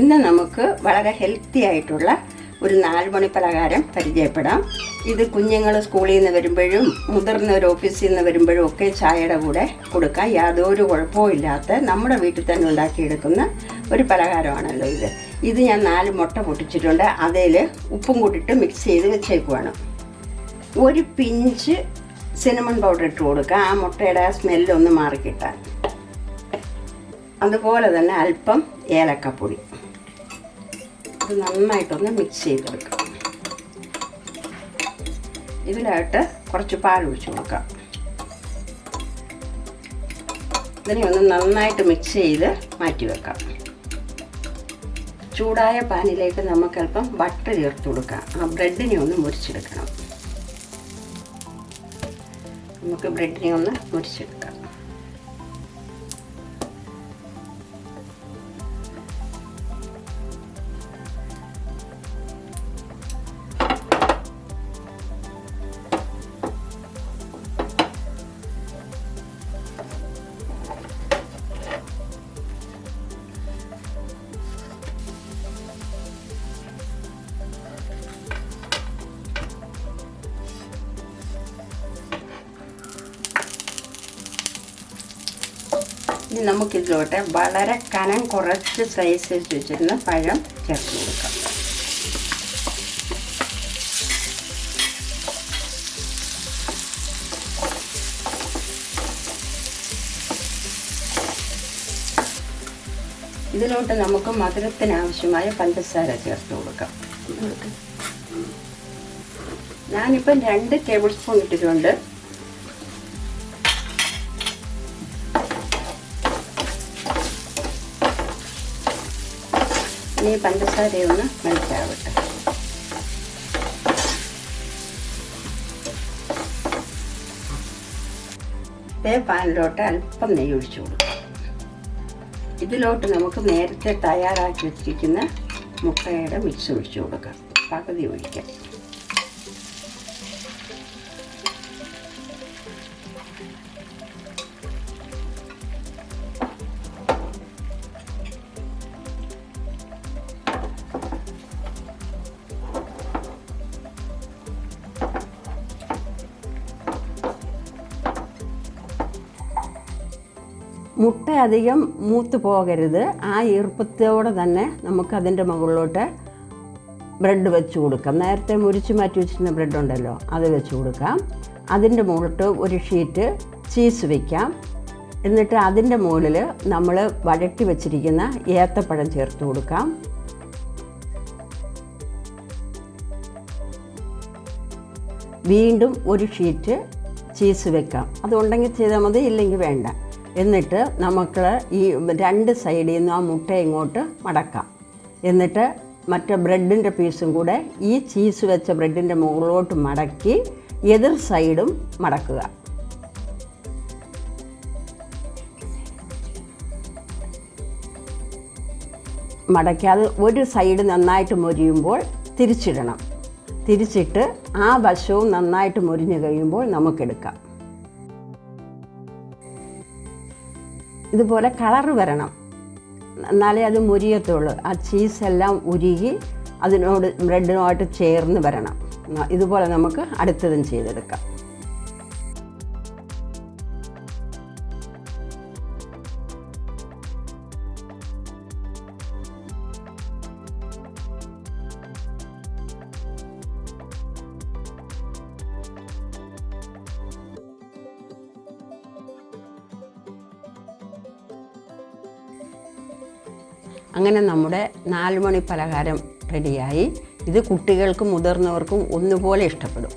ഇന്ന് നമുക്ക് വളരെ ഹെൽത്തി ആയിട്ടുള്ള ഒരു നാലുമണി പലഹാരം പരിചയപ്പെടാം. ഇത് കുഞ്ഞുങ്ങൾ സ്കൂളിൽ നിന്ന് വരുമ്പോഴും മുതിർന്നവർ ഓഫീസിൽ നിന്ന് വരുമ്പോഴും ഒക്കെ ചായയുടെ കൂടെ കൊടുക്കാം. യാതൊരു കുഴപ്പവും ഇല്ലാത്ത നമ്മുടെ വീട്ടിൽ തന്നെ ഉണ്ടാക്കിയെടുക്കുന്ന ഒരു പലഹാരമാണല്ലോ ഇത്. ഇത് ഞാൻ നാല് മുട്ട പൊട്ടിച്ചിട്ടുണ്ട്. അതിൽ ഉപ്പും കൂട്ടിയിട്ട് മിക്സ് ചെയ്ത് വെച്ചേക്കുവാണ്. ഒരു പിഞ്ച് സിനമൺ പൗഡർ ഇട്ട് കൊടുക്കുക ആ മുട്ടയുടെ ആ സ്മെല്ലൊന്ന് മാറിക്കിട്ടാൻ. അതുപോലെ തന്നെ അല്പം ഏലക്കപ്പൊടി. ഇത് നന്നായിട്ടൊന്ന് മിക്സ് ചെയ്തെടുക്കാം. ഇതിലായിട്ട് കുറച്ച് പാൽ ഒഴിച്ച് കൊടുക്കാം. ഇതിനെ ഒന്ന് നന്നായിട്ട് മിക്സ് ചെയ്ത് മാറ്റി വെക്കാം. ചൂടായ പാനിലേക്ക് നമുക്ക് അല്പം ബട്ടർ ചേർത്ത് കൊടുക്കാം. ആ ബ്രെഡിനെ ഒന്ന് മുരിച്ചെടുക്കണം നമുക്ക് ബ്രെഡിനെ ഒന്ന് മുരിച്ചെടുക്കാം ഇനി നമുക്കിതിലോട്ട് വളരെ കനം കുറച്ച് സൈസ് വെച്ചിരുന്ന പഴം ചേർത്ത് കൊടുക്കാം. ഇതിലോട്ട് നമുക്ക് മധുരത്തിന് ആവശ്യമായ പഞ്ചസാര ചേർത്ത് കൊടുക്കാം. ഞാനിപ്പം രണ്ട് ടേബിൾ സ്പൂൺ ഇട്ടിട്ടുണ്ട്. ഇനി പഞ്ചസാരയൊന്ന് മെൽറ്റാവട്ടെ. ഇതേ പാനിലോട്ട് അല്പം നെയ്യ് ഒഴിച്ചു കൊടുക്കാം. ഇതിലോട്ട് നമുക്ക് നേരത്തെ തയ്യാറാക്കി വെച്ചിരിക്കുന്ന മുട്ടയുടെ മിക്സ് ഒഴിച്ചു കൊടുക്കാം. പകുതി ഒഴിക്കാം. മുട്ട അധികം മൂത്ത് പോകരുത്. ആ ഈർപ്പത്തോടെ തന്നെ നമുക്ക് അതിന്റെ മുകളിലോട്ട് ബ്രെഡ് വെച്ച് കൊടുക്കാം. നേരത്തെ മുരിച്ച് മാറ്റി വെച്ചിരുന്ന ബ്രെഡ് ഉണ്ടല്ലോ അത് വെച്ച് കൊടുക്കാം. അതിന്റെ മുകളിലോട്ട് ഒരു ഷീറ്റ് ചീസ് വയ്ക്കാം എന്നിട്ട് അതിന്റെ മുകളിൽ നമ്മൾ വഴറ്റി വെച്ചിരിക്കുന്ന ഏത്തപ്പഴം ചേർത്ത് കൊടുക്കാം. വീണ്ടും ഒരു ഷീറ്റ് ചീസ് വെക്കാം. അതുണ്ടെങ്കിൽ ചെയ്താൽ മതി ഇല്ലെങ്കിൽ വേണ്ട. എന്നിട്ട് നമുക്ക് ഈ രണ്ട് സൈഡിൽ നിന്ന് ആ മുട്ട ഇങ്ങോട്ട് മടക്കാം. എന്നിട്ട് മറ്റേ ബ്രെഡിന്റെ പീസും കൂടെ ഈ ചീസ് വെച്ച ബ്രെഡിന്റെ മുകളിലോട്ട് മടക്കി എതിർ സൈഡും മടക്കുക. മടക്കാതെ ഒരു സൈഡ് നന്നായിട്ട് മൊരിയുമ്പോൾ തിരിച്ചിടണം. തിരിച്ചിട്ട് ആ വശവും നന്നായിട്ട് മുരിഞ്ഞു കഴിയുമ്പോൾ നമുക്കെടുക്കാം. ഇതുപോലെ കളർ വരണം. എന്നാലേ അത് മുരിയത്തുള്ളൂ. ആ ചീസ് എല്ലാം ഉരുകി അതിനോട് ബ്രെഡിനുമായിട്ട് ചേർന്ന് വരണം. ഇതുപോലെ നമുക്ക് അടുത്തതും ചെയ്തെടുക്കാം. അങ്ങനെ നമ്മുടെ നാലുമണി പലഹാരം റെഡിയായി ഇത് കുട്ടികൾക്കും മുതിർന്നവർക്കും ഒന്നുപോലെ ഇഷ്ടപ്പെടും.